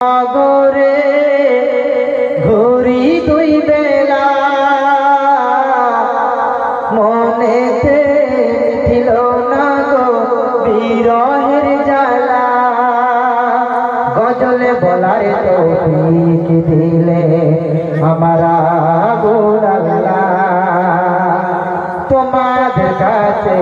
সাগরে ঘুরি দুই বেলা মনেতে ছিল না গো বিরহের জ্বালা। গজলে বলার তৌফিক দিলে আমারা গোলালা তোমাদের কাছে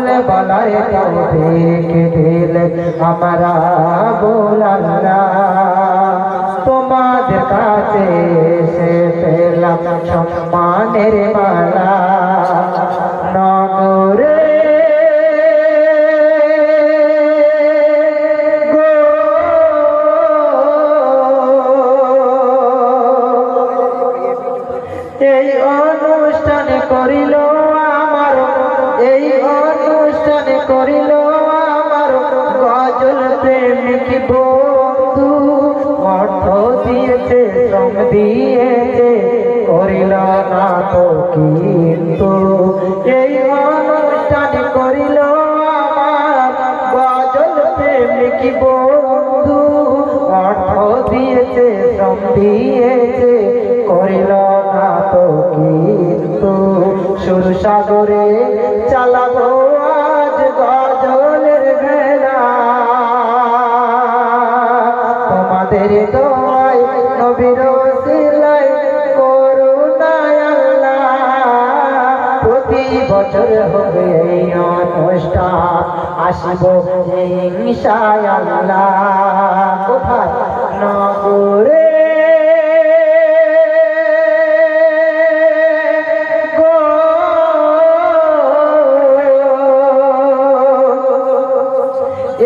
গজলে বলায় তৌফিক দিলে আমারা বোলাল্লা তোমাদের কাছে এসে পেলাম সম্মানের মালা। প্রেমিক বন্ধু, অর্থ দিয়েছে, শ্রম দিয়েছে, করিল না তো কিন্তু। এই অনুষ্ঠানে করিল আমার, গজল প্রেমিক বন্ধু, অর্থ দিয়েছে, শ্রম দিয়েছে, করিল না তো কিন্তু। সুর সাগরে চালাবো প্রতি বছর হবে এই অনুষ্ঠান। আসিব নগরে।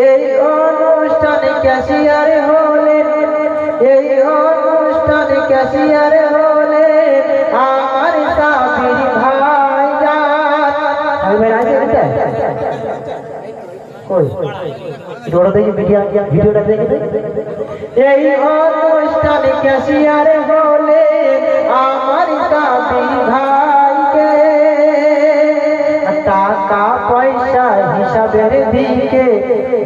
এই অনুষ্ঠানে এই অনুষ্ঠানে ক্যাশিয়ার ডোড়া দেখি, ভিডিও, ভিডিওটা দেখে। এই অনুষ্ঠানে ক্যাশিয়ার হলে আমার সাবির ভাইকে টাকা পয়সা হিসাবের দিকে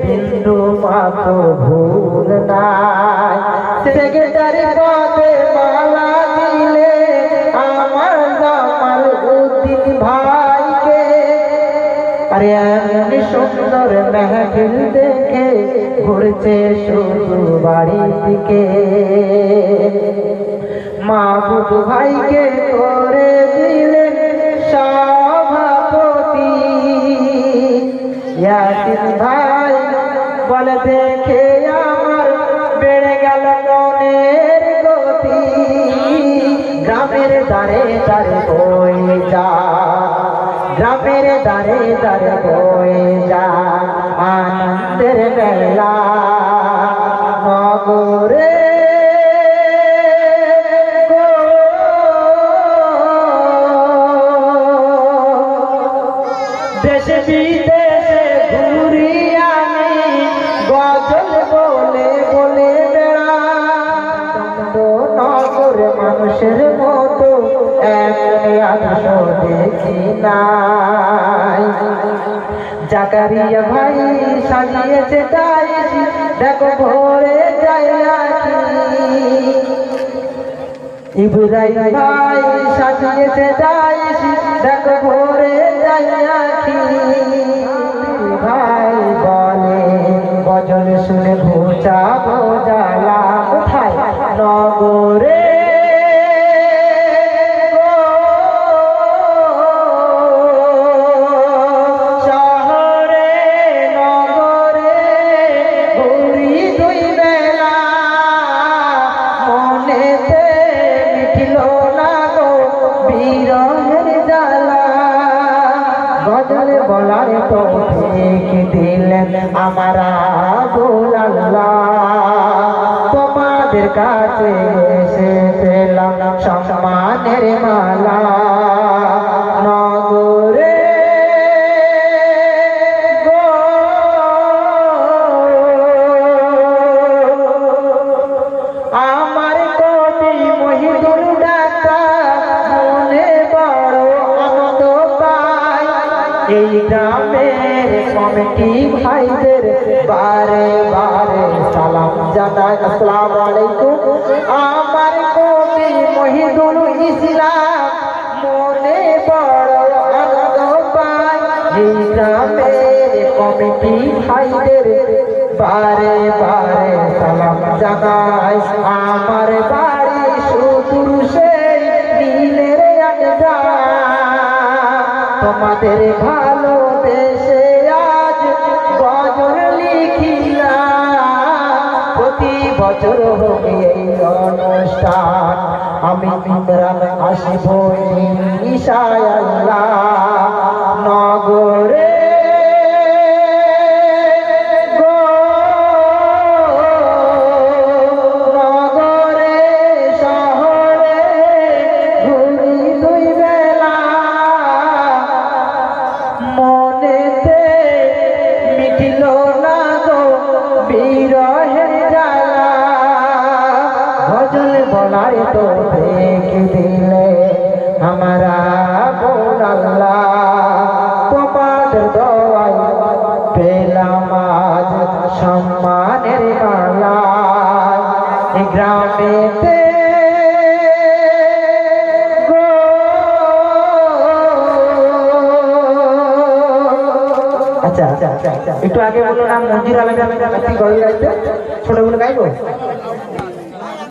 বিন্দু মাত্র ভুল নাই সেক্রেটারি পদে আরে এমন সুন্দর মেহফিল দেখে ঘুরছে শুধু বাড়ি দিকে মাহবুব ভাইকে করে দিলেন সভাপতি। ইয়াসিন ভাই বলে, দেখে আমার বেড়ে গেল মনের গতি। গ্রামের দ্বারে দ্বারে দ্বারে দ্বারে বয়ে যা আনন্দের বেলা নগরে দেশে বিদেশে ঘুরি আমি, গজল বলে বলে বেড়া। নগর মানুষের মতো এমনি আদর্শ দেখি নাই। জাকারিয়া ভাই সাজিয়েছে টাইস, দেখো ভরে যায় ইব্রাহিম ভাই সাজিয়েছে ডাইস দেখো ভরে যায় ভাই বলে গজল শুনে ঘুচাবো জ্বালা কোথায় নগরে। গজল বলার তো ঠিক দিলেন আমারা গোলাল্লা তোমাদের কাছে এসে পেলাম সম্মানের মালা। এই গ্রামের কমিটি ভাইদের? বারে বারে সালাম জানাই আসসালামু আলাইকুম। আমার কবি মহিদুল ইসলাম মনে বড় আনন্দ পায়। এই গ্রামের কমিটি ভাইদের? বারে বারে সালাম জানাই আমার তোমাদের দেশে আজ বজর লিখিলা প্রতি বছর হবে এই অনুষ্ঠান। আমি ইমরান আসিব ইশায় আল্লাহ। আমারা বোনাল্লা তোমাদের দোয়াই পেলাম আজ সম্মানের এই গ্রামেতে গো। আচ্ছা আচ্ছা আচ্ছা একটু আগে বলল না মঞ্জুর গল্প গাইতে। ছোটগুলো গাইবো?